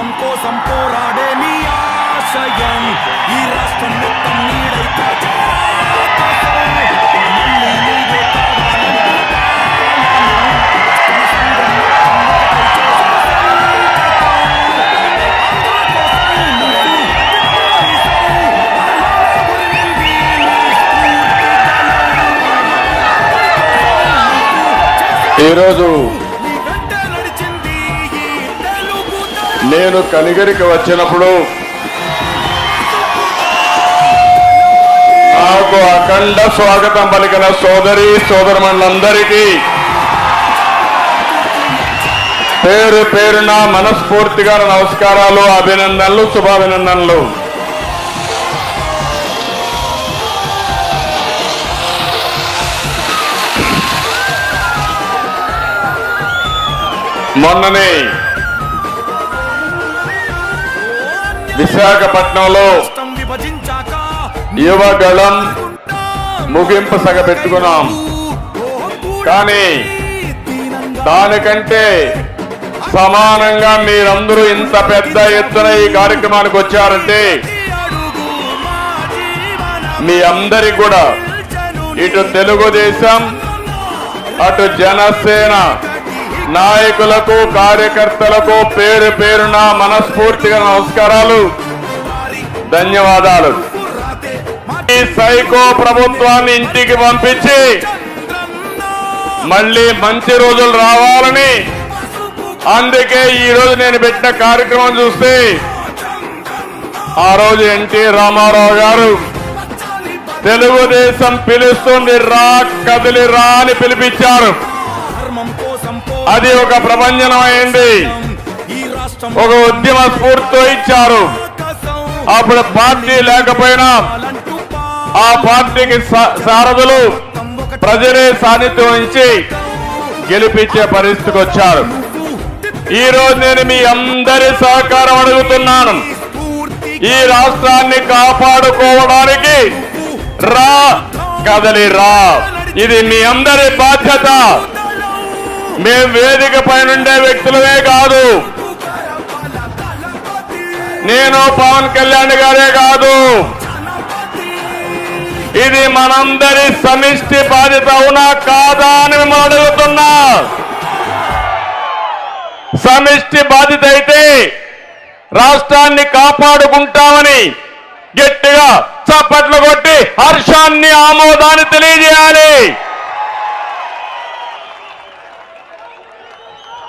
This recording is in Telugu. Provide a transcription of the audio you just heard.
ధర్మం కోసం పోరాడే నీ ఆశయం. ఈ రాష్ట్రం మొత్తం ఈరోజు నేను కనిగరికి వచ్చినప్పుడు నాకు అఖండ స్వాగతం పలికిన సోదరి సోదరుమణులందరికీ పేరు పేరున మనస్ఫూర్తిగా నమస్కారాలు అభినందనలు శుభాభినందనలు. మొన్ననే విశాఖపట్నంలో యువగళం ముగింపు సగ పెట్టుకున్నాం. కానీ దానికంటే సమానంగా మీరందరూ ఇంత పెద్ద ఎత్తున ఈ కార్యక్రమానికి వచ్చారంటే మీ అందరికి కూడా ఇటు తెలుగుదేశం అటు జనసేన నాయకులకు కార్యకర్తలకు పేరు పేరున మనస్ఫూర్తిగా నమస్కారాలు. ధన్యవాదాలు. ఈ సైకో ప్రభుత్వాన్ని ఇంటికి పంపించి మళ్ళీ మంచి రోజులు రావాలని అందుకే ఈరోజు నేను పెట్టిన కార్యక్రమం చూస్తే ఆ రోజు ఎన్టీ రామారావు గారు తెలుగుదేశం పిలుస్తుంది రా కదిలి రా అని పిలిపించారు. అది ఒక ప్రభంజనం అయింది. ఒక ఉద్యమ స్ఫూర్తితో ఇచ్చారు. అప్పుడు పార్టీ లేకపోయినా ఆ పార్టీకి సారథులు ప్రజలే సాన్నిధ్యం ఇచ్చి గెలిపించే పరిస్థితికి వచ్చారు. ఈ రోజు నేను మీ అందరి సహకారం అడుగుతున్నాను. ఈ రాష్ట్రాన్ని కాపాడుకోవడానికి రా కదలి రా. ఇది మీ అందరి బాధ్యత. మేము వేదిక పైనుండే వ్యక్తులమే కాదు. నేను పవన్ కళ్యాణ్ గారే కాదు. ఇది మనందరి సమిష్టి బాధ్యత అవునా కాదా అని మిమ్మల్ని అడుగుతున్నా. సమిష్టి బాధ్యత అయితే రాష్ట్రాన్ని కాపాడుకుంటామని గట్టిగా చప్పట్లు కొట్టి హర్షాన్ని ఆమోదాన్ని తెలియజేయాలి.